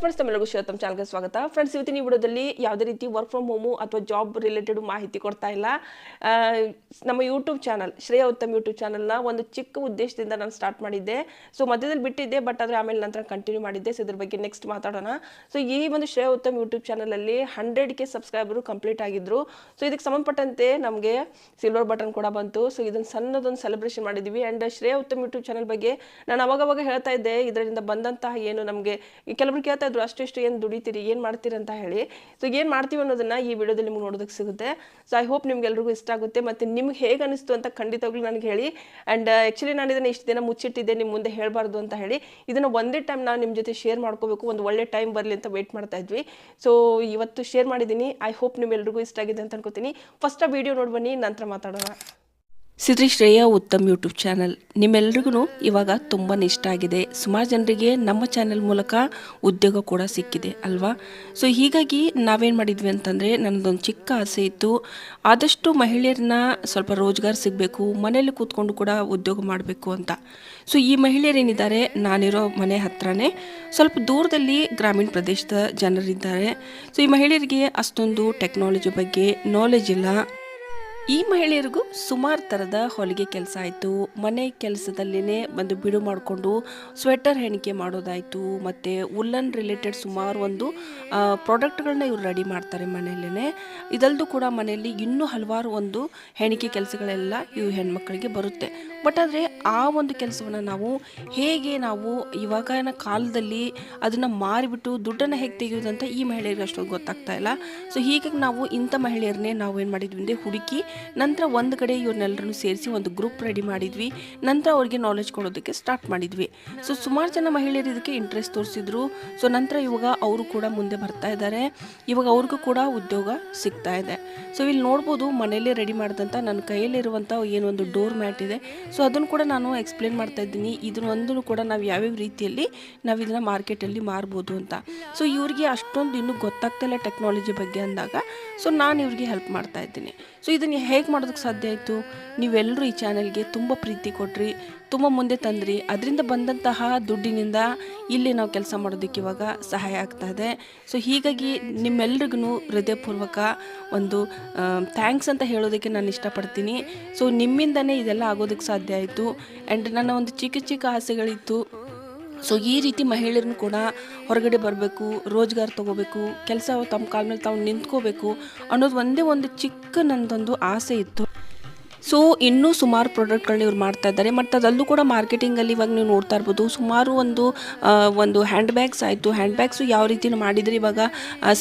Friends ತಮ್ಮೆಲ್ಲರಿಗೂ ಶಿವ ತಮ್ಮ ಚಾನಲ್ಗೆ ಸ್ವಾಗತ. ಫ್ರೆಂಡ್ಸ್ ಇವತ್ತಿನ ವಿಡಿಯೋದಲ್ಲಿ ಯಾವುದೇ ರೀತಿ ವರ್ಕ್ ಫ್ರಮ್ ಹೋಮು ಅಥವಾ ಜಾಬ್ ರಿಲೇಟೆಡ್ ಮಾಹಿತಿ ಕೊಡ್ತಾ ಇಲ್ಲ. ನಮ್ಮ YouTube channel Shreya Uttam YouTube ಚಾನಲ್ನ ಒಂದು ಚಿಕ್ಕ ಉದ್ದೇಶದಿಂದ ನಾನು ಸ್ಟಾರ್ಟ್ ಮಾಡಿದ್ದೆ. ಸೊ ಮಧ್ಯದಲ್ಲಿ ಬಿಟ್ಟಿದ್ದೆ ಬಟ್ ಆದರೆ ಆಮೇಲೆ ನಂತರ ಕಂಟಿನ್ಯೂ ಮಾಡಿದ್ದೆ. ಸೊ ಇದ್ರ ಬಗ್ಗೆ ನೆಕ್ಸ್ಟ್ ಮಾತಾಡೋಣ. ಸೊ ಈ ಒಂದು ಶ್ರೇಯ ಉತ್ತಮ್ ಯೂಟ್ಯೂಬ್ ಚಾನಲಲ್ಲಿ ಹಂಡ್ರೆಡ್ ಕೆ ಸಬ್ಸ್ಕ್ರೈಬರು ಕಂಪ್ಲೀಟ್ ಆಗಿದ್ರು. ಸೊ ಇದಕ್ಕೆ ಸಂಬಂಧಪಟ್ಟಂತೆ ನಮಗೆ ಸಿಲ್ವರ್ ಬಟನ್ ಕೂಡ ಬಂತು. ಸೊ ಇದನ್ನು ಸಣ್ಣದೊಂದು ಸೆಲೆಬ್ರೇಷನ್ ಮಾಡಿದ್ವಿ. And Shreya Uttam YouTube channel ಬಗ್ಗೆ ನಾನು ಅವಾಗವಾಗ ಹೇಳ್ತಾ ಇದ್ದೆ. ಇದರಿಂದ ಬಂದಂತಹ ಏನು ನಮಗೆ ಕೆಲವರು ಕೇಳ್ತಾ ಇದ್ರು ಅಷ್ಟು ಇಷ್ಟು ಏನು ದುಡಿತೀರಿ, ಏನು ಮಾಡ್ತೀರಿ ಅಂತ ಹೇಳಿ. ಸೊ ಏನು ಮಾಡ್ತೀವಿ ಅನ್ನೋದನ್ನ ಈ ವಿಡಿಯೋದಲ್ಲಿ ನಿಮ್ಗೆ ನೋಡೋದಕ್ಕೆ ಸಿಗುತ್ತೆ. ಸೊ ಐ ಹೋಪ್ ನಿಮ್ಗೆಲ್ರಿಗೂ ಇಷ್ಟ ಆಗುತ್ತೆ. ಮತ್ತು ನಿಮ್ಗೆ ಹೇಗೆ ಅನಿಸ್ತು ಅಂತ ಖಂಡಿತವಾಗ್ಲೂ ನನಗೆ ಹೇಳಿ. ಆ್ಯಂಡ್ ಆ್ಯಕ್ಚುಲಿ ನಾನು ಇದನ್ನು ಇಷ್ಟು ದಿನ ಮುಚ್ಚಿಟ್ಟಿದ್ದೆ ನಿಮ್ಮ ಮುಂದೆ ಹೇಳಬಾರ್ದು ಅಂತ ಹೇಳಿ. ಇದನ್ನು ಒಂದೇ ಟೈಮ್ ನಾನು ನಿಮ್ಮ ಜೊತೆ ಶೇರ್ ಮಾಡ್ಕೋಬೇಕು. ಒಂದು ಒಳ್ಳೆ ಟೈಮ್ ಬರಲಿ ಅಂತ ವೆಯ್ಟ್ ಮಾಡ್ತಾ ಇದ್ವಿ. ಸೊ ಇವತ್ತು ಶೇರ್ ಮಾಡಿದ್ದೀನಿ ಐ ಹೋಪ್ ನಿಮ್ಮೆಲ್ರಿಗೂ ಇಷ್ಟ ಆಗಿದೆ ಅಂತ ಅನ್ಕೋತೀನಿ. ಫಸ್ಟ್ ಆ ವಿಡಿಯೋ ನೋಡಿ ಬನ್ನಿ, ನಂತರ ಮಾತಾಡೋಣ. ಸಿದ್ರಿ ಶ್ರೇಯ ಉತ್ತಮ್ ಯೂಟ್ಯೂಬ್ ಚಾನಲ್. ನಿಮ್ಮೆಲ್ರಿಗೂ ಇವಾಗ ತುಂಬಾ ಇಷ್ಟ ಆಗಿದೆ. ಸುಮಾರು ಜನರಿಗೆ ನಮ್ಮ ಚಾನೆಲ್ ಮೂಲಕ ಉದ್ಯೋಗ ಕೂಡ ಸಿಕ್ಕಿದೆ ಅಲ್ವಾ? ಸೊ ಹೀಗಾಗಿ ನಾವೇನು ಮಾಡಿದ್ವಿ ಅಂತಂದರೆ, ನನ್ನದೊಂದು ಚಿಕ್ಕ ಆಸೆ ಇತ್ತು. ಆದಷ್ಟು ಮಹಿಳೆಯರನ್ನ ಸ್ವಲ್ಪ ರೋಜ್ಗಾರ್ ಸಿಗಬೇಕು, ಮನೆಯಲ್ಲಿ ಕೂತ್ಕೊಂಡು ಕೂಡ ಉದ್ಯೋಗ ಮಾಡಬೇಕು ಅಂತ. ಸೊ ಈ ಮಹಿಳೆಯರೇನಿದ್ದಾರೆ ನಾನಿರೋ ಮನೆ ಹತ್ರನೇ ಸ್ವಲ್ಪ ದೂರದಲ್ಲಿ ಗ್ರಾಮೀಣ ಪ್ರದೇಶದ ಜನರಿದ್ದಾರೆ. ಸೊ ಈ ಮಹಿಳೆಯರಿಗೆ ಅಷ್ಟೊಂದು ಟೆಕ್ನಾಲಜಿ ಬಗ್ಗೆ ನಾಲೆಜ್ ಇಲ್ಲ. ಈ ಮಹಿಳೆಯರಿಗೂ ಸುಮಾರು ಥರದ ಹೊಲಿಗೆ ಕೆಲಸ ಆಯಿತು. ಮನೆ ಕೆಲಸದಲ್ಲೇ ಒಂದು ಬಿಡು ಮಾಡಿಕೊಂಡು ಸ್ವೆಟರ್ ಹೆಣಿಕೆ ಮಾಡೋದಾಯಿತು. ಮತ್ತು ಉಲ್ಲನ್ ರಿಲೇಟೆಡ್ ಸುಮಾರು ಒಂದು ಪ್ರಾಡಕ್ಟ್ಗಳನ್ನ ಇವರು ರೆಡಿ ಮಾಡ್ತಾರೆ ಮನೆಯಲ್ಲೇ ಇದಲ್ದು ಕೂಡ ಮನೆಯಲ್ಲಿ ಇನ್ನೂ ಹಲವಾರು ಒಂದು ಹೆಣಿಕೆ ಕೆಲಸಗಳೆಲ್ಲ ಇವು ಹೆಣ್ಮಕ್ಳಿಗೆ ಬರುತ್ತೆ. ಬಟ್ ಆದರೆ ಆ ಒಂದು ಕೆಲಸವನ್ನು ನಾವು ಹೇಗೆ ನಾವು ಇವಾಗಿನ ಕಾಲದಲ್ಲಿ ಅದನ್ನು ಮಾರಿಬಿಟ್ಟು ದುಡ್ಡನ್ನು ಹೇಗೆ ತೆಗೆಯೋದಂತ ಈ ಮಹಿಳೆಯರಿಗೆ ಅಷ್ಟೊಂದು ಗೊತ್ತಾಗ್ತಾ ಇಲ್ಲ. ಸೊ ಹೀಗಾಗಿ ನಾವು ಇಂಥ ಮಹಿಳೆಯರನ್ನೇ ನಾವು ಏನು ಮಾಡಿದ್ವಿ ಅಂದರೆ ಹುಡುಕಿ ನಂತರ ಒಂದು ಕಡೆ ಇವ್ರನ್ನೆಲ್ಲರನ್ನು ಸೇರಿಸಿ ಒಂದು ಗ್ರೂಪ್ ರೆಡಿ ಮಾಡಿದ್ವಿ. ನಂತರ ಅವ್ರಿಗೆ ನಾಲೆಜ್ ಕೊಡೋದಕ್ಕೆ ಸ್ಟಾರ್ಟ್ ಮಾಡಿದ್ವಿ. ಸೊ ಸುಮಾರು ಜನ ಮಹಿಳೆಯರು ಇದಕ್ಕೆ ಇಂಟ್ರೆಸ್ಟ್ ತೋರಿಸಿದ್ರು. ಸೊ ನಂತರ ಇವಾಗ ಅವರು ಕೂಡ ಮುಂದೆ ಬರ್ತಾ ಇದ್ದಾರೆ. ಇವಾಗ ಅವ್ರಿಗೂ ಕೂಡ ಉದ್ಯೋಗ ಸಿಗ್ತಾ ಇದೆ. ಸೊ ಇಲ್ಲಿ ನೋಡ್ಬೋದು ಮನೆಯಲ್ಲೇ ರೆಡಿ ಮಾಡಿದಂಥ ನನ್ನ ಕೈಯಲ್ಲಿರುವಂಥ ಏನೊಂದು ಡೋರ್ ಮ್ಯಾಟ್ ಇದೆ. ಸೊ ಅದನ್ನು ಕೂಡ ನಾನು ಎಕ್ಸ್ಪ್ಲೇನ್ ಮಾಡ್ತಾ ಇದ್ದೀನಿ. ಇದನ್ನ ಒಂದನ್ನು ಕೂಡ ನಾವು ಯಾವ್ಯಾವ ರೀತಿಯಲ್ಲಿ ನಾವು ಇದನ್ನು ಮಾರ್ಕೆಟಲ್ಲಿ ಮಾರ್ಬೋದು ಅಂತ. ಸೊ ಇವ್ರಿಗೆ ಅಷ್ಟೊಂದು ಇನ್ನೂ ಗೊತ್ತಾಗ್ತಾ ಇಲ್ಲ ಟೆಕ್ನಾಲಜಿ ಬಗ್ಗೆ ಅಂದಾಗ. ಸೊ ನಾನು ಇವ್ರಿಗೆ ಹೆಲ್ಪ್ ಮಾಡ್ತಾ ಇದ್ದೀನಿ. ಸೊ ಇದನ್ನು ಹೇಗೆ ಮಾಡೋದಕ್ಕೆ ಸಾಧ್ಯ ಆಯಿತು? ನೀವೆಲ್ಲರೂ ಈ ಚಾನಲ್ಗೆ ತುಂಬ ಪ್ರೀತಿ ಕೊಟ್ರಿ. ತುಂಬ ಮುಂದೆ ತಂದ್ರಿ. ಅದರಿಂದ ಬಂದಂತಹ ದುಡ್ಡಿನಿಂದ ಇಲ್ಲಿ ನಾವು ಕೆಲಸ ಮಾಡೋದಕ್ಕೆ ಇವಾಗ ಸಹಾಯ ಆಗ್ತಾ ಇದೆ. ಸೊ ಹೀಗಾಗಿ ನಿಮ್ಮೆಲ್ರಿಗೂ ಹೃದಯಪೂರ್ವಕ ಒಂದು ಥ್ಯಾಂಕ್ಸ್ ಅಂತ ಹೇಳೋದಕ್ಕೆ ನಾನು ಇಷ್ಟಪಡ್ತೀನಿ. ಸೊ ನಿಮ್ಮಿಂದನೇ ಇದೆಲ್ಲ ಆಗೋದಕ್ಕೆ ಸಾಧ್ಯ ಆಯಿತು. ಆ್ಯಂಡ್ ನನ್ನ ಒಂದು ಚಿಕ್ಕ ಚಿಕ್ಕ ಆಸೆಗಳಿತ್ತು. ಸೊ ಈ ರೀತಿ ಮಹಿಳೆಯರನ್ನು ಕೂಡ ಹೊರಗಡೆ ಬರಬೇಕು, ರೋಜ್ಗಾರ್ ತೊಗೋಬೇಕು, ಕೆಲಸ ತಮ್ಮ ಕಾಲ ಮೇಲೆ ತಾವು ನಿಂತ್ಕೋಬೇಕು ಅನ್ನೋದು ಒಂದೇ ಒಂದು ಚಿಕ್ಕ ನನ್ನದೊಂದು ಆಸೆ ಇತ್ತು. ಸೊ ಇನ್ನೂ ಸುಮಾರು ಪ್ರಾಡಕ್ಟ್ಗಳನ್ನ ಇವ್ರು ಮಾಡ್ತಾ ಇದ್ದಾರೆ. ಮತ್ತು ಅದಲ್ಲೂ ಕೂಡ ಮಾರ್ಕೆಟಿಂಗಲ್ಲಿ ಇವಾಗ ನೀವು ನೋಡ್ತಾ ಇರ್ಬೋದು, ಸುಮಾರು ಒಂದು ಒಂದು ಹ್ಯಾಂಡ್ ಬ್ಯಾಗ್ಸ್ ಆಯಿತು. ಹ್ಯಾಂಡ್ ಬ್ಯಾಗ್ಸು ಯಾವ ರೀತಿ ಮಾಡಿದರೆ ಇವಾಗ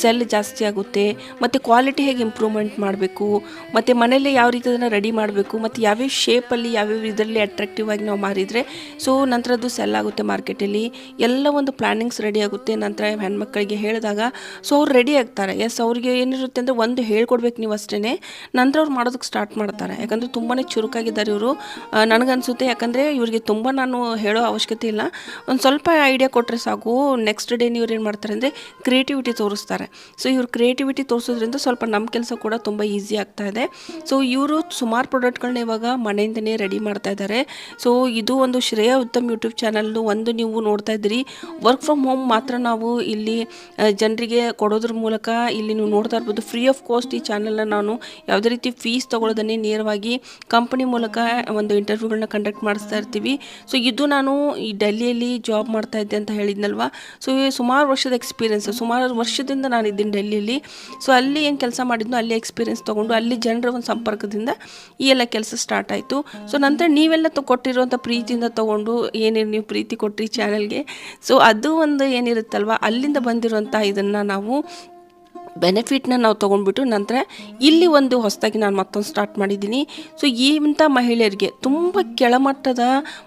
ಸೆಲ್ ಜಾಸ್ತಿ ಆಗುತ್ತೆ. ಮತ್ತು ಕ್ವಾಲಿಟಿ ಹೇಗೆ ಇಂಪ್ರೂವ್ಮೆಂಟ್ ಮಾಡಬೇಕು? ಮತ್ತು ಮನೇಲಿ ಯಾವ ರೀತಿ ಅದನ್ನು ರೆಡಿ ಮಾಡಬೇಕು? ಮತ್ತು ಯಾವ್ಯಾವ ಶೇಪಲ್ಲಿ ಯಾವ್ಯಾವ ಇದರಲ್ಲಿ ಅಟ್ರಾಕ್ಟಿವ್ ಆಗಿ ನಾವು ಮಾರಿದರೆ ಸೊ ನಂತರ ಅದು ಸೆಲ್ ಆಗುತ್ತೆ ಮಾರ್ಕೆಟಲ್ಲಿ ಎಲ್ಲ ಒಂದು ಪ್ಲ್ಯಾನಿಂಗ್ಸ್ ರೆಡಿ ಆಗುತ್ತೆ. ನಂತರ ಹೆಣ್ಮಕ್ಳಿಗೆ ಹೇಳಿದಾಗ ಸೊ ಅವ್ರು ರೆಡಿ ಆಗ್ತಾರೆ. ಎಸ್ ಅವ್ರಿಗೆ ಏನಿರುತ್ತೆ ಅಂದರೆ ಒಂದು ಹೇಳ್ಕೊಡ್ಬೇಕು ನೀವು ಅಷ್ಟೇ ನಂತರ ಅವ್ರು ಮಾಡೋದಕ್ಕೆ ಸ್ಟಾರ್ಟ್ ಮಾಡ್ತಾರೆ. ಯಾಕಂದರೆ ತುಂಬಾ ಚುರುಕಾಗಿದ್ದಾರೆ ಇವರು. ನನಗನ್ಸುತ್ತೆ, ಯಾಕಂದರೆ ಇವರಿಗೆ ತುಂಬ ನಾನು ಹೇಳೋ ಅವಶ್ಯಕತೆ ಇಲ್ಲ. ಒಂದು ಸ್ವಲ್ಪ ಐಡಿಯಾ ಕೊಟ್ಟರೆ ಸಾಕು ನೆಕ್ಸ್ಟ್ ಡೇ ಇವ್ರು ಏನು ಮಾಡ್ತಾರೆ ಅಂದರೆ ಕ್ರಿಯೇಟಿವಿಟಿ ತೋರಿಸ್ತಾರೆ. ಸೊ ಇವರು ಕ್ರಿಯೇಟಿವಿಟಿ ತೋರಿಸೋದ್ರಿಂದ ಸ್ವಲ್ಪ ನಮ್ಮ ಕೆಲಸ ಕೂಡ ತುಂಬ ಈಸಿ ಆಗ್ತಾ ಇದೆ. ಸೊ ಇವರು ಸುಮಾರು ಪ್ರಾಡಕ್ಟ್ಗಳನ್ನ ಇವಾಗ ಮನೆಯಿಂದನೇ ರೆಡಿ ಮಾಡ್ತಾ ಇದ್ದಾರೆ. ಸೊ ಇದು ಒಂದು ಶ್ರೇಯ ಉತ್ತಮ್ ಯೂಟ್ಯೂಬ್ ಚಾನಲ್ಲು ಒಂದು ನೀವು ನೋಡ್ತಾ ಇದ್ದೀರಿ. ವರ್ಕ್ ಫ್ರಮ್ ಹೋಮ್ ಮಾತ್ರ ನಾವು ಇಲ್ಲಿ ಜನರಿಗೆ ಕೊಡೋದ್ರ ಮೂಲಕ ಇಲ್ಲಿ ನೀವು ನೋಡ್ತಾ ಇರ್ಬೋದು. ಫ್ರೀ ಆಫ್ ಕಾಸ್ಟ್ ಈ ಚಾನಲ್ನ ನಾನು ಯಾವುದೇ ರೀತಿ ಫೀಸ್ ತೊಗೊಳ್ಳೋದನ್ನೇ ನೇರವಾಗಿ ಕಂಪನಿ ಮೂಲಕ ಒಂದು ಇಂಟರ್ವ್ಯೂಗಳನ್ನ ಕಂಡಕ್ಟ್ ಮಾಡಿಸ್ತಾ ಇರ್ತೀವಿ. ಸೊ ಇದು ನಾನು ಈ ಡೆಲ್ಲಿಯಲ್ಲಿ ಜಾಬ್ ಮಾಡ್ತಾ ಇದ್ದೆ ಅಂತ ಹೇಳಿದ್ನಲ್ವಾ? ಸೊ ಸುಮಾರು ವರ್ಷದ ಎಕ್ಸ್ಪೀರಿಯನ್ಸ್ ಸುಮಾರು ವರ್ಷದಿಂದ ನಾನು ಇದ್ದೀನಿ ಡೆಲ್ಲಿಯಲ್ಲಿ ಸೊ ಅಲ್ಲಿ ಏನು ಕೆಲಸ ಮಾಡಿದ್ನೋ ಅಲ್ಲಿ ಎಕ್ಸ್ಪೀರಿಯನ್ಸ್ ತೊಗೊಂಡು, ಅಲ್ಲಿ ಜನರ ಒಂದು ಸಂಪರ್ಕದಿಂದ ಈ ಎಲ್ಲ ಕೆಲಸ ಸ್ಟಾರ್ಟ್ ಆಯಿತು. ಸೊ ನಂತರ ನೀವೆಲ್ಲ ಕೊಟ್ಟಿರುವಂಥ ಪ್ರೀತಿಯಿಂದ ತೊಗೊಂಡು ಏನೇನು ನೀವು ಪ್ರೀತಿ ಕೊಟ್ಟಿರಿ ಚಾನಲ್ಗೆ ಸೊ ಅದು ಒಂದು ಏನಿರುತ್ತಲ್ವ? ಅಲ್ಲಿಂದ ಬಂದಿರುವಂಥ ಇದನ್ನು ನಾವು ಬೆನಿಫಿಟ್ನ ನಾವು ತೊಗೊಂಡ್ಬಿಟ್ಟು ನಂತರ ಇಲ್ಲಿ ಒಂದು ಹೊಸದಾಗಿ ನಾನು ಮತ್ತೊಂದು ಸ್ಟಾರ್ಟ್ ಮಾಡಿದ್ದೀನಿ. ಸೊ ಈ ಇಂಥ ಮಹಿಳೆಯರಿಗೆ ತುಂಬ ಕೆಳಮಟ್ಟದ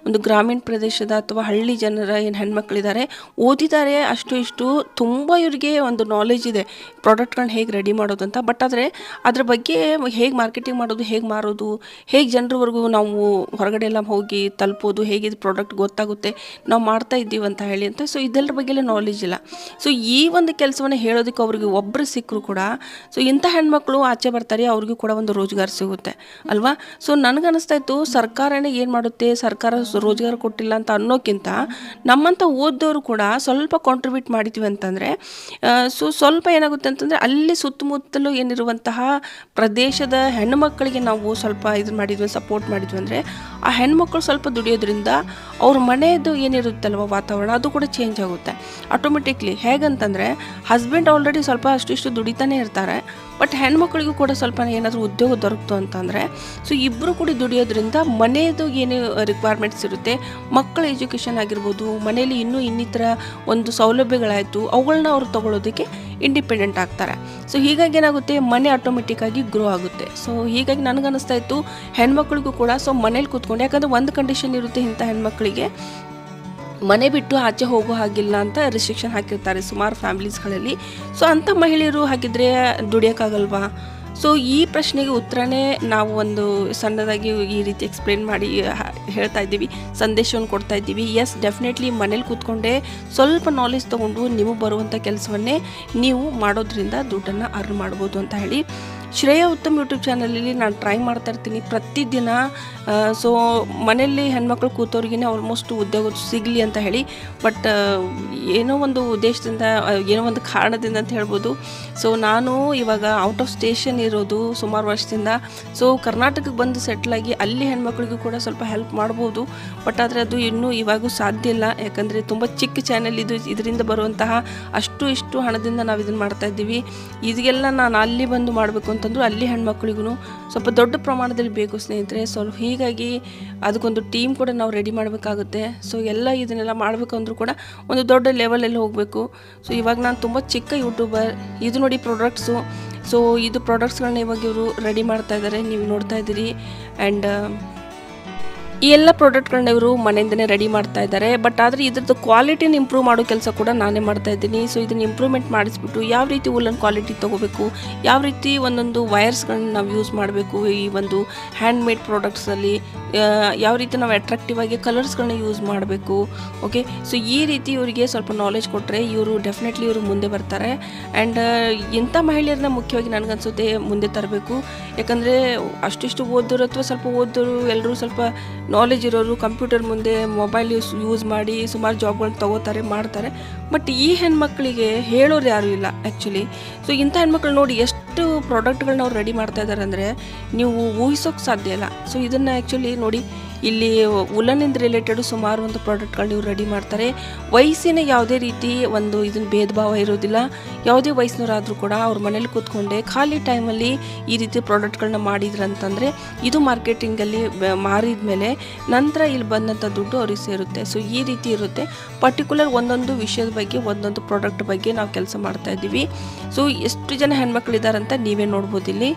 ಒಂದು ಗ್ರಾಮೀಣ ಪ್ರದೇಶದ ಅಥವಾ ಹಳ್ಳಿ ಜನರ ಏನು ಹೆಣ್ಮಕ್ಳಿದ್ದಾರೆ ಓದಿದ್ದಾರೆ ಅಷ್ಟು ಇಷ್ಟು ತುಂಬ ಇವರಿಗೆ ಒಂದು ನಾಲೆಜ್ ಇದೆ. ಪ್ರಾಡಕ್ಟ್ಗಳನ್ನ ಹೇಗೆ ರೆಡಿ ಮಾಡೋದು ಅಂತ. ಬಟ್ ಆದರೆ ಅದ್ರ ಬಗ್ಗೆ ಹೇಗೆ ಮಾರ್ಕೆಟಿಂಗ್ ಮಾಡೋದು, ಹೇಗೆ ಮಾರೋದು, ಹೇಗೆ ಜನರವರೆಗೂ ನಾವು ಹೊರಗಡೆ ಎಲ್ಲ ಹೋಗಿ ತಲುಪೋದು ಹೇಗೆ ಪ್ರಾಡಕ್ಟ್ ಗೊತ್ತಾಗುತ್ತೆ, ನಾವು ಮಾಡ್ತಾ ಇದ್ದೀವಿ ಅಂತ ಹೇಳಿ ಅಂತ. ಸೊ ಇದೆಲ್ಲರ ಬಗ್ಗೆ ನಾಲೆಜ್ ಇಲ್ಲ. ಸೊ ಈ ಒಂದು ಕೆಲಸವನ್ನು ಹೇಳೋದಕ್ಕೆ ಅವ್ರಿಗೆ ಒಬ್ಬರು ಸಿಕ್ಕರು ಕೂಡ. ಸೊ ಇಂಥ ಹೆಣ್ಮಕ್ಳು ಆಚೆ ಬರ್ತಾರೆ, ಅವ್ರಿಗೂ ಕೂಡ ಒಂದು ರೋಜ್ಗಾರ್ ಸಿಗುತ್ತೆ. ಅಲ್ವಾ? ಸೊ ನನಗನ್ನಿಸ್ತಾ ಇತ್ತು ಸರ್ಕಾರನೇ ಏನು ಮಾಡುತ್ತೆ, ಸರ್ಕಾರ ರೋಜ್ಗಾರ ಕೊಟ್ಟಿಲ್ಲ ಅಂತ ಅನ್ನೋಕ್ಕಿಂತ ನಮ್ಮಂಥ ಓದೋರು ಕೂಡ ಸ್ವಲ್ಪ ಕಾಂಟ್ರಿಬ್ಯೂಟ್ ಮಾಡಿದ್ವಿ ಅಂತಂದರೆ ಸೊ ಸ್ವಲ್ಪ ಏನಾಗುತ್ತೆ ಅಂತಂದರೆ, ಅಲ್ಲಿ ಸುತ್ತಮುತ್ತಲೂ ಏನಿರುವಂತಹ ಪ್ರದೇಶದ ಹೆಣ್ಣುಮಕ್ಕಳಿಗೆ ನಾವು ಸ್ವಲ್ಪ ಇದು ಮಾಡಿದ್ವಿ ಸಪೋರ್ಟ್ ಮಾಡಿದ್ವಿ ಅಂದರೆ, ಆ ಹೆಣ್ಮಕ್ಳು ಸ್ವಲ್ಪ ದುಡಿಯೋದ್ರಿಂದ ಅವ್ರ ಮನೆಯದು ಏನಿರುತ್ತಲ್ವ ವಾತಾವರಣ, ಅದು ಕೂಡ ಚೇಂಜ್ ಆಗುತ್ತೆ. ಆಟೋಮೆಟಿಕ್ಲಿ ಹೇಗಂತಂದರೆ ಹಸ್ಬೆಂಡ್ ಆಲ್ರೆಡಿ ಸ್ವಲ್ಪ ಅಷ್ಟು ಇಷ್ಟು ದುಡಿತಾನೆ ಇರ್ತಾರೆ. ಬಟ್ ಹೆಣ್ಮಕ್ಳಿಗೂ ಕೂಡ ಸ್ವಲ್ಪ ಏನಾದರೂ ಉದ್ಯೋಗ ದೊರಕ್ತು ಅಂತಂದರೆ, ಸೊ ಇಬ್ಬರು ಕೂಡ ದುಡಿಯೋದ್ರಿಂದ ಮನೆಯದು ಏನು ರಿಕ್ವೈರ್ಮೆಂಟ್ಸ್ ಇರುತ್ತೆ, ಮಕ್ಕಳ ಎಜುಕೇಷನ್ ಆಗಿರ್ಬೋದು, ಮನೆಯಲ್ಲಿ ಇನ್ನೂ ಇನ್ನಿತರ ಒಂದು ಸೌಲಭ್ಯಗಳಾಯಿತು ಅವುಗಳನ್ನ ಅವರು ತಗೊಳ್ಳೋದಕ್ಕೆ ಇಂಡಿಪೆಂಡೆಂಟ್ ಆಗ್ತಾರೆ. ಸೊ ಹೀಗಾಗಿ ಏನಾಗುತ್ತೆ, ಮನೆ ಆಟೋಮೆಟಿಕ್ಕಾಗಿ ಗ್ರೋ ಆಗುತ್ತೆ. ಸೊ ಹೀಗಾಗಿ ನನಗನ್ನಿಸ್ತಾ ಇತ್ತು, ಹೆಣ್ಮಕ್ಳಿಗೂ ಕೂಡ, ಸೊ ಮನೇಲಿ ಕೂತ್ಕೊಂಡು, ಯಾಕಂದರೆ ಒಂದು ಕಂಡೀಷನ್ ಇರುತ್ತೆ ಇಂಥ ಹೆಣ್ಮಕ್ಳಿಗೆ ಮನೆ ಬಿಟ್ಟು ಆಚೆ ಹೋಗೋ ಹಾಗಿಲ್ಲ ಅಂತ ರಿಸ್ಟ್ರಿಕ್ಷನ್ ಹಾಕಿರ್ತಾರೆ ಸುಮಾರು ಫ್ಯಾಮಿಲೀಸ್ಗಳಲ್ಲಿ ಸೊ ಅಂಥ ಮಹಿಳೆಯರು ಹಾಗಿದ್ರೆ ದುಡಿಯೋಕ್ಕಾಗಲ್ವಾ? ಸೊ ಈ ಪ್ರಶ್ನೆಗೆ ಉತ್ತರನೇ ನಾವು ಒಂದು ಸಣ್ಣದಾಗಿ ಈ ರೀತಿ ಎಕ್ಸ್ಪ್ಲೇನ್ ಮಾಡಿ ಹೇಳ್ತಾ ಇದ್ದೀವಿ, ಸಂದೇಶವನ್ನು ಕೊಡ್ತಾ ಇದ್ದೀವಿ. ಎಸ್ ಡೆಫಿನೆಟ್ಲಿ ಮನೇಲಿ ಕೂತ್ಕೊಂಡೇ ಸ್ವಲ್ಪ ನಾಲೆಜ್ ತೊಗೊಂಡು ನಿಮಗೆ ಬರುವಂಥ ಕೆಲಸವನ್ನೇ ನೀವು ಮಾಡೋದ್ರಿಂದ ದುಡ್ಡನ್ನು ಅರ್ನ್ ಮಾಡ್ಬೋದು ಅಂತ ಹೇಳಿ. ಶ್ರೇಯ ಉತ್ತಮ್ ಯೂಟ್ಯೂಬ್ ಚಾನಲಲ್ಲಿ ನಾನು ಟ್ರೈ ಮಾಡ್ತಾ ಇರ್ತೀನಿ. ಪ್ರತಿದಿನ ಸೊ ಮನೆಯಲ್ಲಿ ಹೆಣ್ಮಕ್ಳು ಕೂತವ್ರಿಗೆ ಆಲ್ಮೋಸ್ಟ್ ಉದ್ಯೋಗ ಸಿಗಲಿ ಅಂತ ಹೇಳಿ ಬಟ್ ಏನೋ ಒಂದು ಉದ್ದೇಶದಿಂದ ಏನೋ ಒಂದು ಕಾರಣದಿಂದ ಅಂತ ಹೇಳ್ಬೋದು. ಸೊ ನಾನು ಇವಾಗ ಔಟ್ ಆಫ್ ಸ್ಟೇಷನ್ ಇರೋದು ಸುಮಾರು ವರ್ಷದಿಂದ. ಸೊ ಕರ್ನಾಟಕಕ್ಕೆ ಬಂದು ಸೆಟ್ಲಾಗಿ ಅಲ್ಲಿ ಹೆಣ್ಮಕ್ಳಿಗೂ ಕೂಡ ಸ್ವಲ್ಪ ಹೆಲ್ಪ್ ಮಾಡ್ಬೋದು. ಬಟ್ ಆದರೆ ಅದು ಇನ್ನೂ ಇವಾಗೂ ಸಾಧ್ಯ ಇಲ್ಲ. ಯಾಕಂದರೆ ತುಂಬ ಚಿಕ್ಕ ಚಾನೆಲ್ ಇದು, ಇದರಿಂದ ಬರುವಂತಹ ಅಷ್ಟು ಇಷ್ಟು ಹಣದಿಂದ ನಾವು ಇದನ್ನು ಮಾಡ್ತಾ ಇದ್ದೀವಿ. ಇದೆಲ್ಲ ನಾನು ಅಲ್ಲಿ ಬಂದು ಮಾಡಬೇಕು ಅಂತಂದ್ರು ಅಲ್ಲಿ ಹೆಣ್ಮಕ್ಳಿಗೂ ಸ್ವಲ್ಪ ದೊಡ್ಡ ಪ್ರಮಾಣದಲ್ಲಿ ಬೇಕು ಸ್ನೇಹಿತರೆ. ಸೊ ಹೀಗಾಗಿ ಅದಕ್ಕೊಂದು ಟೀಮ್ ಕೂಡ ನಾವು ರೆಡಿ ಮಾಡಬೇಕಾಗುತ್ತೆ. ಸೊ ಎಲ್ಲ ಇದನ್ನೆಲ್ಲ ಮಾಡಬೇಕು ಅಂದರೂ ಕೂಡ ಒಂದು ದೊಡ್ಡ ಲೆವೆಲಲ್ಲಿ ಹೋಗಬೇಕು. ಸೊ ಇವಾಗ ನಾನು ತುಂಬ ಚಿಕ್ಕ ಯೂಟ್ಯೂಬರ್ ಇದು ನೋಡಿ ಪ್ರಾಡಕ್ಟ್ಸು ಸೊ ಇದು ಪ್ರಾಡಕ್ಟ್ಸ್ಗಳನ್ನ ಇವಾಗ ಇವರು ರೆಡಿ ಮಾಡ್ತಾ ಇದ್ದಾರೆ ನೀವು ನೋಡ್ತಾ ಇದ್ದೀರಿ. ಆ್ಯಂಡ್ ಈ ಎಲ್ಲ ಪ್ರಾಡಕ್ಟ್ಗಳನ್ನ ಇವರು ಮನೆಯಿಂದನೇ ರೆಡಿ ಮಾಡ್ತಾ ಇದ್ದಾರೆ. ಬಟ್ ಆದರೆ ಇದ್ರದ್ದು ಕ್ವಾಲಿಟಿನ ಇಂಪ್ರೂವ್ ಮಾಡೋ ಕೆಲಸ ಕೂಡ ನಾನೇ ಮಾಡ್ತಾ ಇದ್ದೀನಿ. ಸೊ ಇದನ್ನು ಇಂಪ್ರೂವ್ಮೆಂಟ್ ಮಾಡಿಸ್ಬಿಟ್ಟು ಯಾವ ರೀತಿ ಉಲ್ಲನ್ ಕ್ವಾಲಿಟಿ ತೊಗೋಬೇಕು, ಯಾವ ರೀತಿ ಒಂದೊಂದು ವೈರ್ಸ್ಗಳನ್ನ ನಾವು ಯೂಸ್ ಮಾಡಬೇಕು ಈ ಒಂದು ಹ್ಯಾಂಡ್ ಮೇಡ್ ಪ್ರಾಡಕ್ಟ್ಸಲ್ಲಿ ಯಾವ ರೀತಿ ನಾವು ಅಟ್ರಾಕ್ಟಿವ್ ಆಗಿ ಕಲರ್ಸ್ಗಳನ್ನ ಯೂಸ್ ಮಾಡಬೇಕು ಓಕೆ ಸೊ ಈ ರೀತಿ ಇವರಿಗೆ ಸ್ವಲ್ಪ ನಾಲೆಜ್ ಕೊಟ್ಟರೆ ಇವರು ಡೆಫಿನೆಟ್ಲಿ ಇವರು ಮುಂದೆ ಬರ್ತಾರೆ. ಆ್ಯಂಡ್ ಇಂಥ ಮಹಿಳೆಯರನ್ನ ಮುಖ್ಯವಾಗಿ ನನಗನ್ಸುತ್ತೆ ಮುಂದೆ ತರಬೇಕು. ಯಾಕಂದರೆ ಅಷ್ಟಿಷ್ಟು ಓದೋರು ಅಥವಾ ಸ್ವಲ್ಪ ಓದೋರು ಎಲ್ಲರೂ ಸ್ವಲ್ಪ ನಾಲೆಜ್ ಇರೋರು ಕಂಪ್ಯೂಟರ್ ಮುಂದೆ ಮೊಬೈಲ್ ಯೂಸ್ ಯೂಸ್ ಮಾಡಿ ಸುಮಾರು ಜಾಬ್ಗಳನ್ನ ತಗೋತಾರೆ, ಮಾಡ್ತಾರೆ. ಬಟ್ ಈ ಹೆಣ್ಮಕ್ಳಿಗೆ ಹೇಳೋರು ಯಾರೂ ಇಲ್ಲ ಆ್ಯಕ್ಚುಲಿ ಸೊ ಇಂಥ ಹೆಣ್ಮಕ್ಳು ನೋಡಿ ಎಷ್ಟು ಪ್ರಾಡಕ್ಟ್ಗಳನ್ನ ಅವ್ರು ರೆಡಿ ಮಾಡ್ತಾ ಇದ್ದಾರೆ ಅಂದರೆ, ನೀವು ಊಹಿಸೋಕೆ ಸಾಧ್ಯ ಇಲ್ಲ. ಸೊ ಇದನ್ನು ಆ್ಯಕ್ಚುಲಿ ನೋಡಿ ಇಲ್ಲಿ ಉಲನಿಂದ ರಿಲೇಟೆಡ್ ಸುಮಾರು ಒಂದು ಪ್ರಾಡಕ್ಟ್ಗಳನ್ನ ಇವ್ರು ರೆಡಿ ಮಾಡ್ತಾರೆ. ವಯಸ್ಸಿನ ಯಾವುದೇ ರೀತಿ ಒಂದು ಇದನ್ನ ಭೇದ ಭಾವ ಇರೋದಿಲ್ಲ. ಯಾವುದೇ ವಯಸ್ಸಿನವರಾದರೂ ಕೂಡ ಅವ್ರ ಮನೇಲಿ ಕೂತ್ಕೊಂಡೆ ಖಾಲಿ ಟೈಮಲ್ಲಿ ಈ ರೀತಿ ಪ್ರಾಡಕ್ಟ್ಗಳನ್ನ ಮಾಡಿದ್ರು ಅಂತಂದರೆ ಇದು ಮಾರ್ಕೆಟಿಂಗಲ್ಲಿ ಮಾರಿದ ಮೇಲೆ ನಂತರ ಇಲ್ಲಿ ಬಂದಂಥ ದುಡ್ಡು ಅವ್ರಿಗೆ ಸೇರುತ್ತೆ. ಸೊ ಈ ರೀತಿ ಇರುತ್ತೆ. ಪರ್ಟಿಕ್ಯುಲರ್ ಒಂದೊಂದು ವಿಷಯದ ಬಗ್ಗೆ, ಒಂದೊಂದು ಪ್ರಾಡಕ್ಟ್ ಬಗ್ಗೆ ನಾವು ಕೆಲಸ ಮಾಡ್ತಾ ಇದ್ದೀವಿ. ಸೊ ಎಷ್ಟು ಜನ ಹೆಣ್ಮಕ್ಳಿದಾರಂತ ನೀವೇ ನೋಡ್ಬೋದು ಇಲ್ಲಿ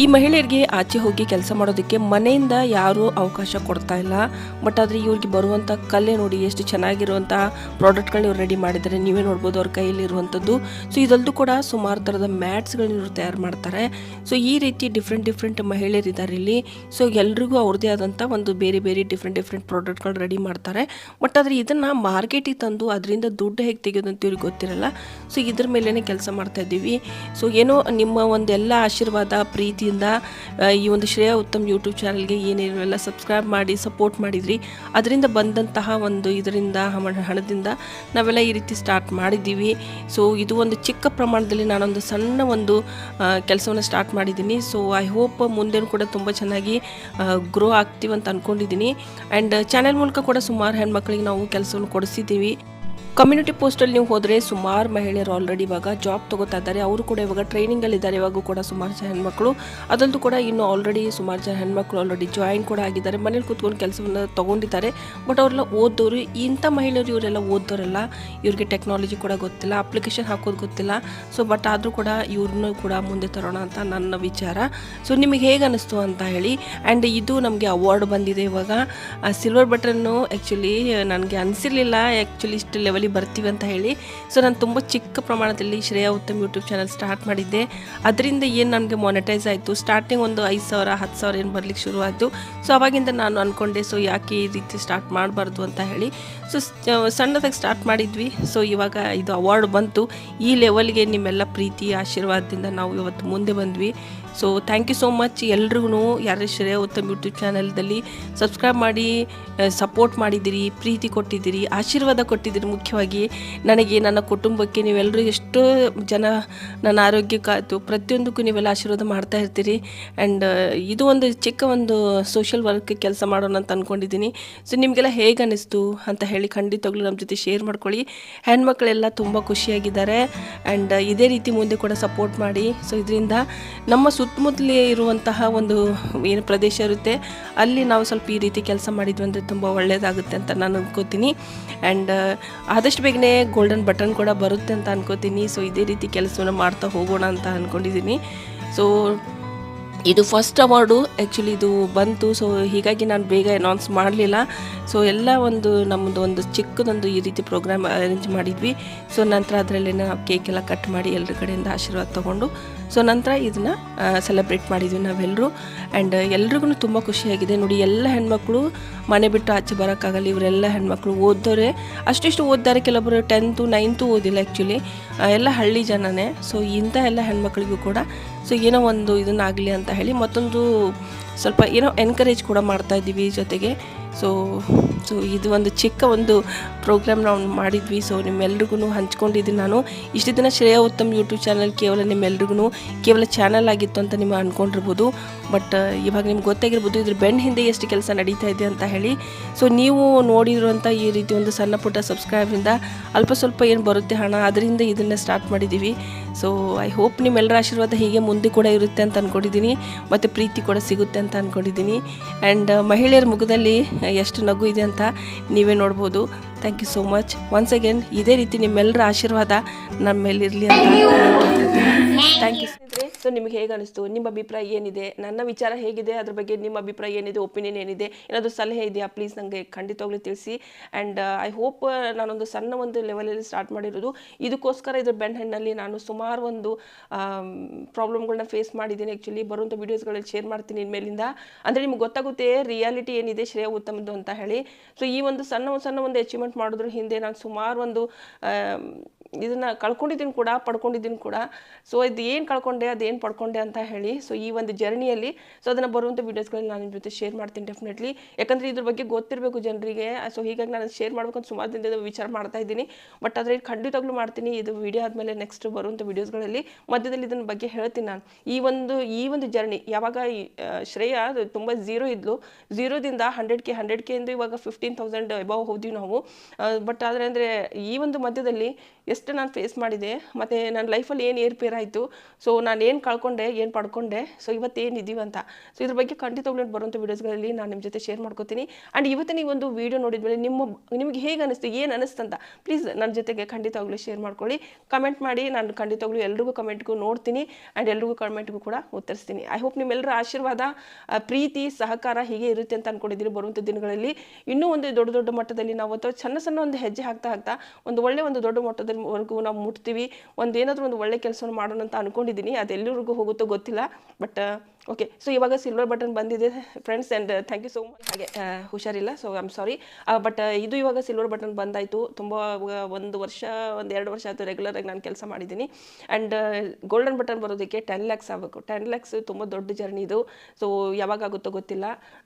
ಈ ಮಹಿಳೆಯರಿಗೆ ಆಚೆ ಹೋಗಿ ಕೆಲಸ ಮಾಡೋದಕ್ಕೆ ಮನೆಯಿಂದ ಯಾರೂ ಅವಕಾಶ ಕೊಡ್ತಾ ಇಲ್ಲ. ಬಟ್ ಆದರೆ ಇವ್ರಿಗೆ ಬರುವಂಥ ಕಲೆ ನೋಡಿ ಎಷ್ಟು ಚೆನ್ನಾಗಿರುವಂಥ ಪ್ರಾಡಕ್ಟ್ಗಳನ್ನ ಇವ್ರು ರೆಡಿ ಮಾಡಿದ್ದಾರೆ. ನೀವೇ ನೋಡ್ಬೋದು ಅವ್ರ ಕೈಯಲ್ಲಿರುವಂಥದ್ದು. ಸೊ ಇದಲ್ದು ಕೂಡ ಸುಮಾರು ಥರದ ಮ್ಯಾಟ್ಸ್ಗಳನ್ನ ಇವರು ತಯಾರು ಮಾಡ್ತಾರೆ. ಸೊ ಈ ರೀತಿ ಡಿಫ್ರೆಂಟ್ ಡಿಫ್ರೆಂಟ್ ಮಹಿಳೆಯರಿದ್ದಾರೆ ಇಲ್ಲಿ. ಸೊ ಎಲ್ರಿಗೂ ಅವ್ರದ್ದೇ ಆದಂಥ ಒಂದು ಬೇರೆ ಬೇರೆ ಡಿಫ್ರೆಂಟ್ ಡಿಫ್ರೆಂಟ್ ಪ್ರಾಡಕ್ಟ್ಗಳು ರೆಡಿ ಮಾಡ್ತಾರೆ. ಬಟ್ ಆದರೆ ಇದನ್ನು ಮಾರ್ಕೆಟಿಗೆ ತಂದು ಅದರಿಂದ ದುಡ್ಡು ಹೇಗೆ ತೆಗೆಯೋದಂತ ಇವ್ರಿಗೆ ಗೊತ್ತಿರಲ್ಲ. ಸೊ ಇದ್ರ ಮೇಲೇ ಕೆಲಸ ಮಾಡ್ತಾ ಇದ್ದೀವಿ. ಸೊ ಏನೋ ನಿಮ್ಮ ಒಂದೆಲ್ಲ ಆಶೀರ್ವಾದ ಪ್ರೀತಿಯಿಂದ ಈ ಒಂದು ಶ್ರೇಯಾ ಉತ್ತಮ್ ಯೂಟ್ಯೂಬ್ ಚಾನಲ್ಗೆ ಏನೇನೆಲ್ಲ ಸಬ್ಸ್ಕ್ರೈಬ್ ಮಾಡಿ ಸಪೋರ್ಟ್ ಮಾಡಿದ್ರಿ. ಅದರಿಂದ ಬಂದಂತಹ ಒಂದು ಇದರಿಂದ, ಹಣ- ಹಣದಿಂದ ನಾವೆಲ್ಲ ಈ ರೀತಿ ಸ್ಟಾರ್ಟ್ ಮಾಡಿದ್ದೀವಿ. ಸೊ ಇದು ಒಂದು ಚಿಕ್ಕ ಪ್ರಮಾಣದಲ್ಲಿ ನಾನೊಂದು ಸಣ್ಣ ಒಂದು ಕೆಲಸವನ್ನು ಸ್ಟಾರ್ಟ್ ಮಾಡಿದ್ದೀನಿ. ಸೊ ಐ ಹೋಪ್ ಮುಂದೆನೂ ಕೂಡ ತುಂಬ ಚೆನ್ನಾಗಿ ಗ್ರೋ ಆಗ್ತೀವಿ ಅಂತ ಅಂದ್ಕೊಂಡಿದ್ದೀನಿ ಆ್ಯಂಡ್ ಚಾನೆಲ್ ಮೂಲಕ ಕೂಡ ಸುಮಾರು ಹೆಣ್ಮಕ್ಳಿಗೆ ನಾವು ಕೆಲಸವನ್ನು ಕೊಡಿಸಿದ್ದೀವಿ. ಕಮ್ಯುನಿಟಿ ಪೋಸ್ಟಲ್ಲಿ ನೀವು ಹೋದರೆ ಸುಮಾರು ಮಹಿಳೆಯರು ಆಲ್ರೆಡಿ ಇವಾಗ ಜಾಬ್ ತಗೋತಾ ಇದ್ದಾರೆ. ಅವರು ಕೂಡ ಇವಾಗ ಟ್ರೈನಿಂಗಲ್ಲಿದ್ದಾರೆ ಇವಾಗೂ ಕೂಡ ಸುಮಾರು ಜನ ಹೆಣ್ಮಕ್ಳು. ಅದಲ್ಲೂ ಕೂಡ ಇನ್ನು ಆಲ್ರೆಡಿ ಸುಮಾರು ಜನ ಹೆಣ್ಮಕ್ಳು ಆಲ್ರೆಡಿ ಜಾಯಿನ್ ಕೂಡ ಆಗಿದ್ದಾರೆ. ಮನೇಲಿ ಕೂತ್ಕೊಂಡು ಕೆಲಸವನ್ನು ತೊಗೊಂಡಿದ್ದಾರೆ. ಬಟ್ ಅವರೆಲ್ಲ ಓದೋರು ಇಂಥ ಮಹಿಳೆಯರು ಇವರೆಲ್ಲ ಓದೋರೆಲ್ಲ ಇವ್ರಿಗೆ ಟೆಕ್ನಾಲಜಿ ಕೂಡ ಗೊತ್ತಿಲ್ಲ ಅಪ್ಲಿಕೇಶನ್ ಹಾಕೋದು ಗೊತ್ತಿಲ್ಲ. ಸೊ ಬಟ್ ಆದರೂ ಕೂಡ ಇವ್ರನ್ನೂ ಕೂಡ ಮುಂದೆ ತರೋಣ ಅಂತ ನನ್ನ ವಿಚಾರ. ಸೊ ನಿಮಗೆ ಹೇಗೆ ಅನ್ನಿಸ್ತು ಅಂತ ಹೇಳಿ ಆ್ಯಂಡ್ ಇದು ನಮಗೆ ಅವಾರ್ಡ್ ಬಂದಿದೆ ಇವಾಗ. ಸಿಲ್ವರ್ ಬಟನ್ನು ಆ್ಯಕ್ಚುಲಿ ನನಗೆ ಅನಿಸಿರ್ಲಿಲ್ಲ. ಆ್ಯಕ್ಚುಲಿ ಇಷ್ಟು ಲೆವೆಲಿಗೆ ಬರ್ತೀವಿ ಅಂತ ಹೇಳಿ. ಸೊ ನಾನು ತುಂಬ ಚಿಕ್ಕ ಪ್ರಮಾಣದಲ್ಲಿ Shreya Uttam YouTube channel start ಮಾಡಿದ್ದೆ. ಅದರಿಂದ ಏನು ನನಗೆ ಮಾನಿಟೈಸ್ ಆಯಿತು? ಸ್ಟಾರ್ಟಿಂಗ್ ಒಂದು ಐದು ಸಾವಿರ, ಹತ್ತು ಸಾವಿರ ಏನು ಬರಲಿಕ್ಕೆ ಶುರುವಾಯಿತು? ಸೊ ಅವಾಗಿಂದ ನಾನು ಅಂದ್ಕೊಂಡೆ ಸೊ ಯಾಕೆ ಈ ರೀತಿ ಸ್ಟಾರ್ಟ್ ಮಾಡಬಾರ್ದು ಅಂತ ಹೇಳಿ. ಸೊ ಸಣ್ಣದಾಗಿ ಸ್ಟಾರ್ಟ್ ಮಾಡಿದ್ವಿ. ಸೊ ಇವಾಗ ಇದು ಅವಾರ್ಡ್ ಬಂತು. ಈ ಲೆವೆಲ್ಗೆ ನಿಮ್ಮೆಲ್ಲ ಪ್ರೀತಿ, ಆಶೀರ್ವಾದದಿಂದ ನಾವು ಇವತ್ತು ಮುಂದೆ ಬಂದ್ವಿ. So thank you so much ಎಲ್ರಿಗೂ ಯಾರು ಶ್ರೇಯ ಉತ್ತಮ್ ಯೂಟ್ಯೂಬ್ ಚಾನಲ್ದಲ್ಲಿ ಸಬ್ಸ್ಕ್ರೈಬ್ ಮಾಡಿ ಸಪೋರ್ಟ್ ಮಾಡಿದ್ದೀರಿ ಪ್ರೀತಿ ಕೊಟ್ಟಿದ್ದೀರಿ ಆಶೀರ್ವಾದ ಕೊಟ್ಟಿದ್ದೀರಿ ಮುಖ್ಯವಾಗಿ. ನನಗೆ, ನನ್ನ ಕುಟುಂಬಕ್ಕೆ ನೀವೆಲ್ಲರೂ ಎಷ್ಟೋ ಜನ ನನ್ನ ಆರೋಗ್ಯಕ್ಕಾಯ್ತು ಪ್ರತಿಯೊಂದಕ್ಕೂ ನೀವೆಲ್ಲ ಆಶೀರ್ವಾದ ಮಾಡ್ತಾ ಇರ್ತೀರಿ. ಆ್ಯಂಡ್ ಇದು ಒಂದು ಚಿಕ್ಕ ಒಂದು ಸೋಷಿಯಲ್ ವರ್ಕ್ ಕೆಲಸ ಮಾಡೋಣ ಅಂತ ಅಂದ್ಕೊಂಡಿದ್ದೀನಿ ಸೊ ನಿಮಗೆಲ್ಲ ಹೇಗೆ ಅನ್ನಿಸ್ತು ಅಂತ ಹೇಳಿ ಖಂಡಿತವಾಗ್ಲೂ ನಮ್ಮ ಜೊತೆ ಶೇರ್ ಮಾಡ್ಕೊಳ್ಳಿ. ಹೆಣ್ಮಕ್ಳೆಲ್ಲ ತುಂಬ ಖುಷಿಯಾಗಿದ್ದಾರೆ. ಆ್ಯಂಡ್ ಇದೇ ರೀತಿ ಮುಂದೆ ಕೂಡ ಸಪೋರ್ಟ್ ಮಾಡಿ. ಸೊ ಇದರಿಂದ ನಮ್ಮ ಸುತ್ತಮುತ್ತಲೇ ಇರುವಂತಹ ಒಂದು ಏನು ಪ್ರದೇಶ ಇರುತ್ತೆ. ಅಲ್ಲಿ ನಾವು ಸ್ವಲ್ಪ ಈ ರೀತಿ ಕೆಲಸ ಮಾಡಿದ್ವಿ ಅಂದರೆ ತುಂಬ ಒಳ್ಳೆಯದಾಗುತ್ತೆ ಅಂತ ನಾನು ಅನ್ಕೋತೀನಿ. ಆ್ಯಂಡ್ ಆದಷ್ಟು ಬೇಗನೆ ಗೋಲ್ಡನ್ ಬಟನ್ ಕೂಡ ಬರುತ್ತೆ ಅಂತ ಅನ್ಕೋತೀನಿ. ಸೊ ಇದೇ ರೀತಿ ಕೆಲಸವನ್ನು ಮಾಡ್ತಾ ಹೋಗೋಣ ಅಂತ ಅಂದ್ಕೊಂಡಿದ್ದೀನಿ ಸೊ ಇದು ಫಸ್ಟ್ ಅವಾರ್ಡು ಆ್ಯಕ್ಚುಲಿ ಇದು ಬಂತು ಸೊ ಹೀಗಾಗಿ ನಾನು ಬೇಗ ಅನೌನ್ಸ್ ಮಾಡಲಿಲ್ಲ. ಸೊ ಎಲ್ಲ ಒಂದು ನಮ್ಮದು ಒಂದು ಚಿಕ್ಕದೊಂದು ಈ ರೀತಿ ಪ್ರೋಗ್ರಾಮ್ ಅರೇಂಜ್ ಮಾಡಿದ್ವಿ. ಸೊ ನಂತರ ಅದರಲ್ಲಿ ನಾವು ಕೇಕ್ ಎಲ್ಲ ಕಟ್ ಮಾಡಿ ಎಲ್ಲರ ಕಡೆಯಿಂದ ಆಶೀರ್ವಾದ ತೊಗೊಂಡು ಸೊ ನಂತರ ಇದನ್ನು ಸೆಲೆಬ್ರೇಟ್ ಮಾಡಿದ್ವಿ ನಾವೆಲ್ಲರೂ ಆ್ಯಂಡ್ ಎಲ್ರಿಗೂ ತುಂಬ ಖುಷಿಯಾಗಿದೆ. ನೋಡಿ, ಎಲ್ಲ ಹೆಣ್ಮಕ್ಳು ಮನೆ ಬಿಟ್ಟು ಆಚೆ ಬರೋಕ್ಕಾಗಲ್ಲ, ಇವರೆಲ್ಲ ಹೆಣ್ಮಕ್ಳು ಓದೋರೆ ಅಷ್ಟಿಷ್ಟು ಓದಿದ್ದಾರೆ ಕೆಲವೊಬ್ಬರು ಟೆಂತು ನೈನ್ತು ಓದಿಲ್ಲ ಆ್ಯಕ್ಚುಲಿ ಎಲ್ಲ ಹಳ್ಳಿ ಜನನೇ. ಸೊ ಇಂಥ ಎಲ್ಲ ಹೆಣ್ಮಕ್ಳಿಗೂ ಕೂಡ ಸೊ ಏನೋ ಒಂದು ಇದನ್ನಾಗಲಿ ಅಂತ ಹೇಳಿ ಮತ್ತೊಂದು ಸ್ವಲ್ಪ ಏನೋ ಎನ್ಕರೇಜ್ ಕೂಡ ಮಾಡ್ತಾ ಇದ್ದೀವಿ ಜೊತೆಗೆ. ಸೊ ಸೊ ಇದು ಒಂದು ಚಿಕ್ಕ ಒಂದು ಪ್ರೋಗ್ರಾಮ್ ನಾವು ಮಾಡಿದ್ವಿ. ಸೊ ನಿಮ್ಮೆಲ್ರಿಗೂ ಹಂಚ್ಕೊಂಡಿದ್ದೀನಿ ನಾನು. ಇಷ್ಟು ದಿನ ಶ್ರೇಯಾ ಉತ್ತಮ್ ಯೂಟ್ಯೂಬ್ ಚಾನಲ್ ಕೇವಲ ನಿಮ್ಮೆಲ್ರಿಗೂ ಕೇವಲ ಚಾನಲ್ ಆಗಿತ್ತು ಅಂತ ನೀವು ಅಂದ್ಕೊಂಡಿರ್ಬೋದು ಬಟ್ ಇವಾಗ ನಿಮ್ಗೆ ಗೊತ್ತಾಗಿರ್ಬೋದು, ಇದ್ರ ಬೆನ್ನ ಹಿಂದೆ ಎಷ್ಟು ಕೆಲಸ ನಡೀತಾ ಇದೆ ಅಂತ ಹೇಳಿ. ಸೊ ನೀವು ನೋಡಿರುವಂಥ ಈ ರೀತಿ ಒಂದು ಸಣ್ಣ ಪುಟ್ಟ ಸಬ್ಸ್ಕ್ರೈಬ್ರಿಂದ ಅಲ್ಪ ಸ್ವಲ್ಪ ಏನು ಬರುತ್ತೆ ಹಣ, ಅದರಿಂದ ಇದನ್ನು ಸ್ಟಾರ್ಟ್ ಮಾಡಿದ್ದೀವಿ ಸೊ ಐ ಹೋಪ್ ನಿಮ್ಮೆಲ್ಲರ ಆಶೀರ್ವಾದ ಹೀಗೆ ಮುಂದೆ ಕೂಡ ಇರುತ್ತೆ ಅಂತ ಅಂದ್ಕೊಂಡಿದ್ದೀನಿ ಮತ್ತು ಪ್ರೀತಿ ಕೂಡ ಸಿಗುತ್ತೆ ಅಂತ ಅಂದ್ಕೊಂಡಿದ್ದೀನಿ ಆ್ಯಂಡ್ ಮಹಿಳೆಯರ ಮುಖದಲ್ಲಿ ಎಷ್ಟು ನಗು ಇದೆ ಅಂತ ನೀವೇ ನೋಡ್ಬೋದು. Thank you so much once again ಇದೇ ರೀತಿ ನಿಮ್ಮೆಲ್ಲರ ಆಶೀರ್ವಾದ ನಮ್ಮ ಮೇಲೆ ಇರಲಿ ಅಂತ ಥ್ಯಾಂಕ್ ಯು ಸೊ ನಿಮಗೆ ಹೇಗೆ ಅನಿಸ್ತು? ನಿಮ್ಮ ಅಭಿಪ್ರಾಯ ಏನಿದೆ? ನನ್ನ ವಿಚಾರ ಹೇಗಿದೆ? ಅದ್ರ ಬಗ್ಗೆ ನಿಮ್ಮ ಅಭಿಪ್ರಾಯ ಏನಿದೆ? ಒಪಿನಿಯನ್ ಏನಿದೆ? ಏನಾದರೂ ಸಲಹೆ ಇದೆಯಾ? ಪ್ಲೀಸ್ ನನಗೆ ಖಂಡಿತವಾಗ್ಲೂ ತಿಳಿಸಿ. ಆ್ಯಂಡ್ ಐ ಹೋಪ್ ನಾನೊಂದು ಸಣ್ಣ ಒಂದು ಲೆವೆಲಲ್ಲಿ ಸ್ಟಾರ್ಟ್ ಮಾಡಿರೋದು. ಇದಕ್ಕೋಸ್ಕರ ಇದ್ರ ಬೆನ್ ಹೆಣ್ಣಲ್ಲಿ ನಾನು ಸುಮಾರು ಒಂದು ಪ್ರಾಬ್ಲಮ್ಗಳನ್ನ ಫೇಸ್ ಮಾಡಿದ್ದೀನಿ ಆ್ಯಕ್ಚುಲಿ ಬರುವಂಥ ವೀಡಿಯೋಸ್ಗಳಲ್ಲಿ ಶೇರ್ ಮಾಡ್ತೀನಿ ಇನ್ಮೇಲಿಂದ. ಅಂದರೆ ನಿಮ್ಗೆ ಗೊತ್ತಾಗುತ್ತೆ ರಿಯಾಲಿಟಿ ಏನಿದೆ? ಶ್ರೇಯ ಉತ್ತಮದ್ದು ಅಂತ ಹೇಳಿ. ಸೊ ಈ ಒಂದು ಸಣ್ಣ ಸಣ್ಣ ಒಂದು ಅಚೀವ್ಮೆಂಟ್ ಮಾಡೋದ್ರ ಹಿಂದೆ ನಾನು ಸುಮಾರು ಒಂದು ಇದನ್ನು ಕಳ್ಕೊಂಡಿದ್ದೀನಿ ಕೂಡ, ಪಡ್ಕೊಂಡಿದ್ದೀನಿ ಕೂಡ. ಸೊ ಇದು ಏನು ಕಳ್ಕೊಂಡೆ, ಅದೇನು ಪಡ್ಕೊಂಡೆ ಅಂತ ಹೇಳಿ ಸೊ ಈ ಒಂದು ಜರ್ನಿಯಲ್ಲಿ ಸೊ ಅದನ್ನು ಬರುವಂಥ ವೀಡಿಯೋಸ್ಗಳಲ್ಲಿ ನಾನು ನಿಮ್ಮ ಜೊತೆ ಶೇರ್ ಮಾಡ್ತೀನಿ ಡೆಫಿನೆಟ್ಲಿ ಯಾಕಂದರೆ ಇದ್ರ ಬಗ್ಗೆ ಗೊತ್ತಿರಬೇಕು ಜನರಿಗೆ ಸೊ ಹೀಗಾಗಿ ನಾನು ಶೇರ್ ಮಾಡ್ಬೇಕಂತ ಸುಮಾರು ದಿನದಿಂದ ವಿಚಾರ ಮಾಡ್ತಾ ಇದ್ದೀನಿ. ಬಟ್ ಆದರೆ ಖಂಡಿತವಾಗ್ಲೂ ಮಾಡ್ತೀನಿ, ಇದು ವಿಡಿಯೋ ಆದಮೇಲೆ ನೆಕ್ಸ್ಟ್ ಬರುವಂಥ ವೀಡಿಯೋಸ್ಗಳಲ್ಲಿ ಮಧ್ಯದಲ್ಲಿ ಇದನ್ನ ಬಗ್ಗೆ ಹೇಳ್ತೀನಿ ನಾನು. ಈ ಒಂದು ಈ ಒಂದು ಜರ್ನಿ, ಯಾವಾಗ ಶ್ರೇಯ ತುಂಬ ಝೀರೋ ಇದ್ಲು. ಝೀರೋದಿಂದ ಹಂಡ್ರೆಡ್ ಕೆ ಹಂಡ್ರೆಡ್ ಕೆ ಇಂದ ಇವಾಗ ಫಿಫ್ಟೀನ್ ತೌಸಂಡ್ ಎಬವ್ ಹೋದ್ವಿ ನಾವು. ಬಟ್ ಆದರೆ ಅಂದರೆ ಈ ಒಂದು ಮಧ್ಯದಲ್ಲಿ ಎಷ್ಟು ನಾನು ಫೇಸ್ ಮಾಡಿದೆ. ಮತ್ತು ನನ್ನ ಲೈಫಲ್ಲಿ ಏನು ಏರ್ಪೇರ್ ಆಯಿತು. ಸೊ ನಾನು ಏನು ಕಳ್ಕೊಂಡೆ, ಏನು ಪಡ್ಕೊಂಡೆ ಸೊ ಇವತ್ತು ಏನಿದ್ದೀವಿ ಅಂತ. ಸೊ ಇದ್ರ ಬಗ್ಗೆ ಖಂಡಿತವಾಗ್ಲೂ ಬರುವಂಥ ವೀಡಿಯೋಸ್ಗಳಲ್ಲಿ ನಾನು ನಿಮ್ಮ ಜೊತೆ ಶೇರ್ ಮಾಡ್ಕೋತೀನಿ. ಆ್ಯಂಡ್ ಇವತ್ತಿನ ಈ ಒಂದು ವೀಡಿಯೋ ನೋಡಿದ್ಮೇಲೆ ನಿಮ್ಮ, ನಿಮಗೆ ಹೇಗೆ ಅನಿಸ್ತು, ಏನು ಅಂತ ಪ್ಲೀಸ್ ನನ್ನ ಜೊತೆಗೆ ಖಂಡಿತವಾಗ್ಲೂ ಶೇರ್ ಮಾಡ್ಕೊಳ್ಳಿ. ಕಮೆಂಟ್ ಮಾಡಿ, ನಾನು ಖಂಡಿತವಾಗ್ಲೂ ಎಲ್ರಿಗೂ ಕಮೆಂಟ್ಗೂ ನೋಡ್ತೀನಿ. ಆ್ಯಂಡ್ ಎಲ್ರಿಗೂ ಕಮೆಂಟ್ಗೂ ಕೂಡ ಉತ್ತರಿಸ್ತೀನಿ. ಐ ಹೋಪ್ ನಿಮ್ಮೆಲ್ಲರ ಆಶೀರ್ವಾದ ಪ್ರೀತಿ, ಸಹಕಾರ ಹೀಗೆ ಇರುತ್ತೆ ಅಂತ ಅಂದ್ಕೊಂಡಿದ್ದೀನಿ ಬರುವಂಥ ದಿನಗಳಲ್ಲಿ. ಇನ್ನೂ ಒಂದು ದೊಡ್ಡ ದೊಡ್ಡ ಮಟ್ಟದಲ್ಲಿ ನಾವು ಅಥವಾ ಸಣ್ಣ ಸಣ್ಣ ಒಂದು ಹೆಜ್ಜೆ ಹಾಕ್ತಾ ಹಾಕ್ತಾ, ಒಂದು ಒಳ್ಳೆ ಒಂದು ದೊಡ್ಡ ಮಟ್ಟದವರೆಗೂ ನಾವು ಮುಟ್ತೀವಿ. ಒಂದು ಏನಾದರೂ ಒಂದು ಒಳ್ಳೆ ಕೆಲಸವನ್ನು ಮಾಡೋಣ ಅಂತ ಅಂದ್ಕೊಂಡಿದ್ದೀನಿ ಅದು ಎಲ್ಲರಿಗೂ ಹೋಗುತ್ತೋ ಗೊತ್ತಿಲ್ಲ. ಬಟ್ ಓಕೆ ಸೊ ಇವಾಗ ಸಿಲ್ವರ್ ಬಟನ್ ಬಂದಿದೆ friends and thank you so much ಹಾಗೆ ಹುಷಾರಿಲ್ಲ so I am sorry but ಇದು ಇವಾಗ ಸಿಲ್ವರ್ ಬಟನ್ ಬಂದಾಯಿತು. ತುಂಬ ಒಂದು ವರ್ಷ, ಒಂದು ಎರಡು ವರ್ಷ ಆಯಿತು ರೆಗ್ಯುಲರಾಗಿ ನಾನು ಕೆಲಸ ಮಾಡಿದ್ದೀನಿ ಆ್ಯಂಡ್ ಗೋಲ್ಡನ್ ಬಟನ್ ಬರೋದಕ್ಕೆ ಟೆನ್ ಲ್ಯಾಕ್ಸ್ ಆಗಬೇಕು. ಟೆನ್ ಲ್ಯಾಕ್ಸ್ ತುಂಬ ದೊಡ್ಡ ಜರ್ನಿ ಇದು. ಸೊ ಯಾವಾಗ ಆಗುತ್ತೋ ಗೊತ್ತಿಲ್ಲ.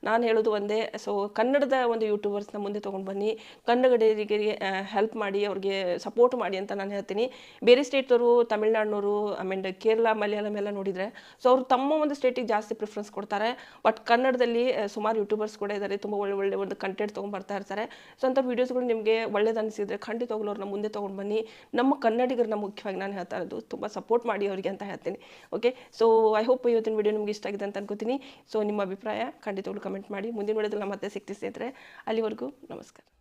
ನಾನು ಹೇಳೋದು ಒಂದೇ ಸೊ ಕನ್ನಡದ ಒಂದು ಯೂಟ್ಯೂಬರ್ಸ್ನ ಮುಂದೆ ತೊಗೊಂಡು ಬನ್ನಿ. ಕನ್ನಡಿಗರಿಗೆ ಹೆಲ್ಪ್ ಮಾಡಿ, ಅವ್ರಿಗೆ ಸಪೋರ್ಟ್ ಮಾಡಿ ಅಂತ ನಾನು ಹೇಳ್ತೀನಿ. ಬೇರೆ ಸ್ಟೇಟ್ದವರು ತಮಿಳ್ನಾಡಿನವರು ಆಮೇಲೆ ಕೇರಳ, ಮಲಯಾಳಂ ಎಲ್ಲ ನೋಡಿದರೆ ಸೊ ಅವರು ತಮ್ಮ ಒಂದು ಸ್ಟೇಟಿಗೆ ಜಾಸ್ತಿ ಪ್ರಿಫರೆನ್ಸ್ ಕೊಡ್ತಾರೆ. ಬಟ್ ಕನ್ನಡದಲ್ಲಿ ಸುಮಾರು ಯೂಟ್ಯೂಬರ್ಸ್ ಕೂಡ ಇದ್ದಾರೆ ತುಂಬ ಒಳ್ಳೆ ಒಳ್ಳೆ ಒಂದು ಕಂಟೆಂಟ್ ತೊಗೊಂಡ್ಬರ್ತಾ ಇರ್ತಾರೆ. ಸೊ ಅಂಥ ವೀಡಿಯೋಸ್ಗಳು ನಿಮಗೆ ಒಳ್ಳೇದು ಅನಿಸಿದ್ರೆ ಖಂಡಿತವಾಗ್ಲೂ ಅವ್ರನ್ನ ಮುಂದೆ ತೊಗೊಂಡು ಬನ್ನಿ. ನಮ್ಮ ಕನ್ನಡಿಗರನ್ನ ಮುಖ್ಯವಾಗಿ ನಾನು ಹೇಳ್ತಾ ಇರೋದು ತುಂಬ ಸಪೋರ್ಟ್ ಮಾಡಿ ಅವರಿಗೆ ಅಂತ ಹೇಳ್ತೀನಿ. ಓಕೆ ಸೊ ಐ ಹೋಪ್ ಇವತ್ತಿನ ವಿಡಿಯೋ ನಿಮ್ಗೆ ಇಷ್ಟ ಆಗಿದೆ ಅಂತ ಅನ್ಕೋತೀನಿ. ಸೊ ನಿಮ್ಮ ಅಭಿಪ್ರಾಯ ಖಂಡಿತವಾಗ್ಲೂ ಕಮೆಂಟ್ ಮಾಡಿ. ಮುಂದಿನ ವಿಡಿಯೋದಲ್ಲಿ ಮತ್ತೆ ಸಿಗ್ತೀವಿ ಸ್ನೇಹಿತರೆ. ಅಲ್ಲಿವರೆಗೂ ನಮಸ್ಕಾರ.